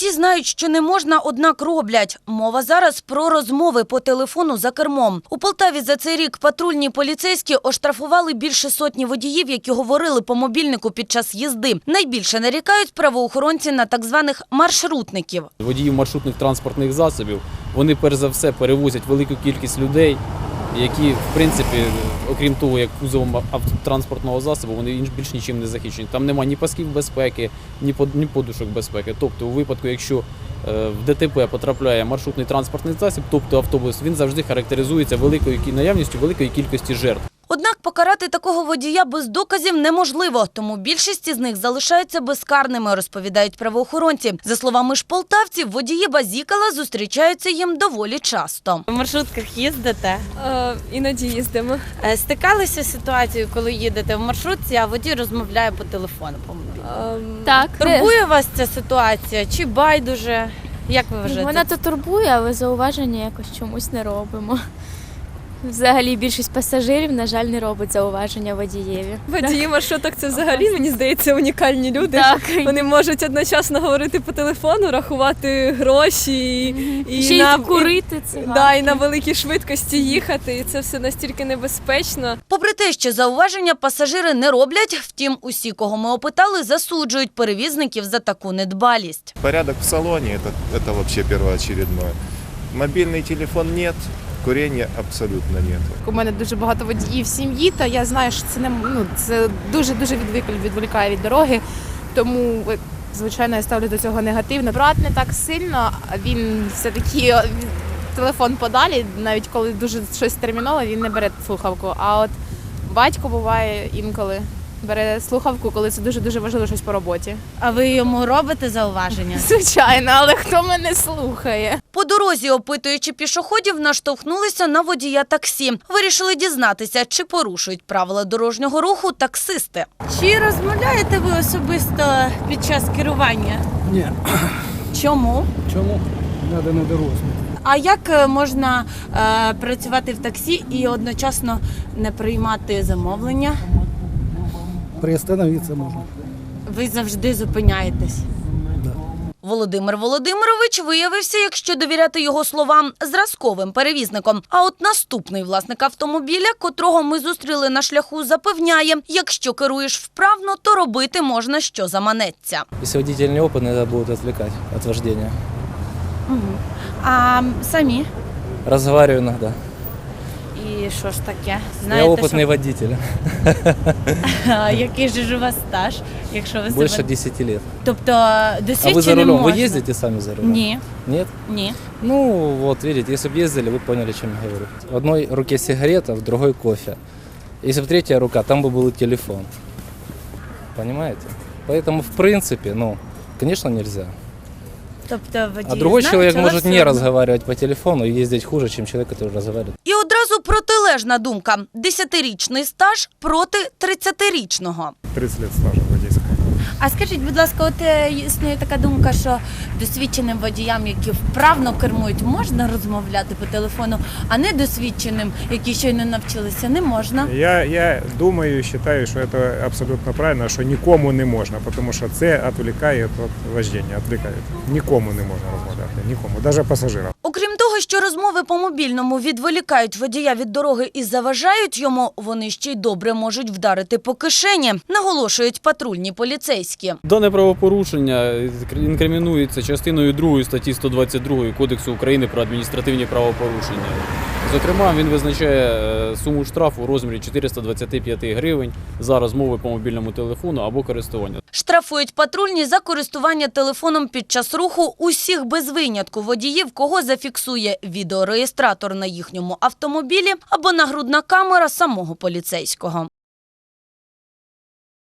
Усі знають, що не можна, однак роблять. Мова зараз про розмови по телефону за кермом. У Полтаві за цей рік патрульні поліцейські оштрафували більше сотні водіїв, які говорили по мобільнику під час їзди. Найбільше нарікають правоохоронці на так званих маршрутників. Водіїв маршрутних транспортних засобів вони перш за все перевозять велику кількість людей, які в принципі, окрім того, як кузовом автотранспортного засобу, вони більш нічим не захищені. Там немає ні пасків безпеки, ні под- ні подушок безпеки. Тобто, у випадку, якщо е, в ДТП потрапляє маршрутний транспортний засіб, тобто автобус, він завжди характеризується великою наявністю великої кількості жертв. Однак покарати такого водія без доказів неможливо, тому більшість із них залишаються безкарними, розповідають правоохоронці. За словами ж полтавців, водії базікала зустрічаються їм доволі часто. В маршрутках їздите? Е, іноді їздимо. Е, Стикалися з ситуацією, коли їдете в маршрутці, а водій розмовляє по телефону по мобільному? Ем, Так, Турбує вас ця ситуація? Чи байдуже? Як ви вважаєте? вона то турбує, але зауваження якось чомусь не робимо. Взагалі більшість пасажирів, на жаль, не робить зауваження водієві. Водії маршруток це взагалі, мені здається, унікальні люди. Так, Вони можуть одночасно говорити по телефону, рахувати гроші і, ще на й курити це. Да, і на великій швидкості їхати. І це все настільки небезпечно. Попри те, що зауваження пасажири не роблять, втім, усі, кого ми опитали, засуджують перевізників за таку недбалість. Порядок в салоне это, это вообще первоочередное. Мобильный телефон нет, курения абсолютно нет. У мене дуже багато водіїв в сім'ї, та я знаю, що це не ну це дуже дуже відволікає від дороги. Тому е, звичайно я ставлю до цього негативно. Брат не так сильно, він все таки телефон подалі, навіть коли дуже щось термінове, він не бере слухавку. А от батько буває інколи бере слухавку, коли це дуже дуже важливо щось по роботі. А ви йому робите зауваження? Звичайно, але хто мене слухає? По дорозі, опитуючи пішоходів, наштовхнулися на водія таксі. Вирішили дізнатися, чи порушують правила дорожнього руху таксисти. Чи розмовляєте ви особисто під час керування? Ні, Чому? чому? Треба на дорозі. А як е, можна е, працювати в таксі і одночасно не приймати замовлення? Приостановитися можна. Ви завжди зупиняєтесь. Да. Володимир Володимирович виявився, якщо довіряти його словам, зразковим перевізником. А от наступний власник автомобіля, котрого ми зустріли на шляху, запевняє: якщо керуєш вправно, то робити можна, що заманеться. Если водитель неопытный, это будет отвлекать от вождения. А самі? Разговариваю иногда. І що ж таке? Я Знаєте, опытный водитель. що... який же ж у вас стаж, якщо ви Больше себе... 10 лет. Тобто А вы за досвідченим рулем? можна? Вы ездите сами за рулем? Ні, Нет? ні. Ну, вот видите, если бы ездили, вы поняли, о чем я говорю. В одной руке сигарета, в другой кофе. Если бы третья рука, там бы был и телефон. Понимаете? Поэтому, в принципе, ну, конечно, нельзя. Тобто водій А другой знають, человек але может все не одно. разговаривать по телефону и ездить хуже, чем человек, который разговаривает. Одразу протилежна думка: десятирічний стаж проти тридцятирічного. 30 лет стажа водительского. А скажіть, будь ласка, от е, існує така думка, що досвідченим водіям, які вправно кермують, можна розмовляти по телефону, а недосвідченим, які щойно навчилися, не можна. Я, я думаю і вважаю, що це абсолютно правильно, що нікому не можна, тому що це відволікає від вождення, відволікає. Нікому не можна розмовляти, нікому, навіть пасажирам. Окрім що розмови по мобільному відволікають водія від дороги і заважають йому, вони ще й добре можуть вдарити по кишені, наголошують патрульні поліцейські. Дане правопорушення інкримінується частиною 2 статті 122 Кодексу України про адміністративні правопорушення. Зокрема, він визначає е, суму штрафу у розмірі 425 гривень за розмови по мобільному телефону або користування. Штрафують патрульні за користування телефоном під час руху усіх без винятку водіїв, кого зафіксує відеореєстратор на їхньому автомобілі або нагрудна камера самого поліцейського.